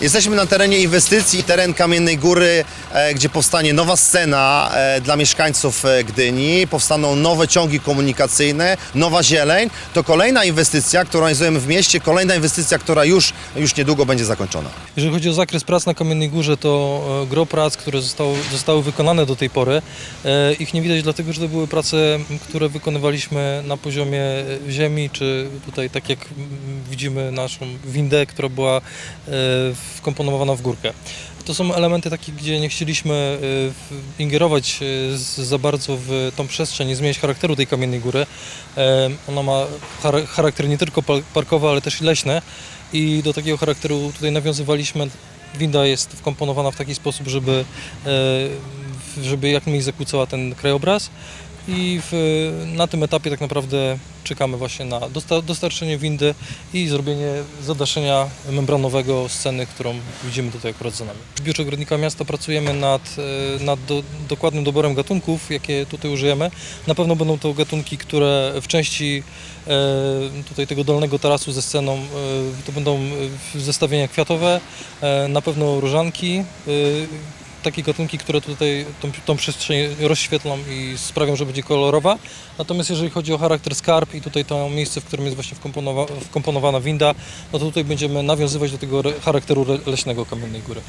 Jesteśmy na terenie inwestycji, teren Kamiennej Góry, e, gdzie powstanie nowa scena e, dla mieszkańców e, Gdyni, powstaną nowe ciągi komunikacyjne, nowa zieleń. To kolejna inwestycja, którą realizujemy w mieście, kolejna inwestycja, która już, już niedługo będzie zakończona. Jeżeli chodzi o zakres prac na Kamiennej Górze, to gro prac, które zostało, zostały wykonane do tej pory, ich nie widać dlatego, że to były prace, które wykonywaliśmy na poziomie ziemi, czy tutaj tak jak widzimy naszą windę, która była e, wkomponowana w górkę. To są elementy takie, gdzie nie chcieliśmy e, ingerować e, za bardzo w tą przestrzeń, nie zmieniać charakteru tej Kamiennej Góry. Ona ma char- charakter nie tylko pa- parkowy, ale też i leśny i do takiego charakteru tutaj nawiązywaliśmy. Winda jest wkomponowana w taki sposób, żeby, żeby jak mniej zakłócała ten krajobraz. I w, na tym etapie tak naprawdę czekamy właśnie na dosta, dostarczenie windy i zrobienie zadaszenia membranowego sceny, którą widzimy tutaj akurat za nami. W Biurze Ogrodnika Miasta pracujemy nad, e, nad do, dokładnym doborem gatunków, jakie tutaj użyjemy. Na pewno będą to gatunki, które w części e, tutaj tego dolnego tarasu ze sceną e, to będą zestawienia kwiatowe, na pewno różanki, takie gatunki, które tutaj tą, tą przestrzeń rozświetlą i sprawią, że będzie kolorowa. Natomiast jeżeli chodzi o charakter skarb i tutaj to miejsce, w którym jest właśnie wkomponowa, wkomponowana winda, no to tutaj będziemy nawiązywać do tego charakteru leśnego Kamiennej Góry.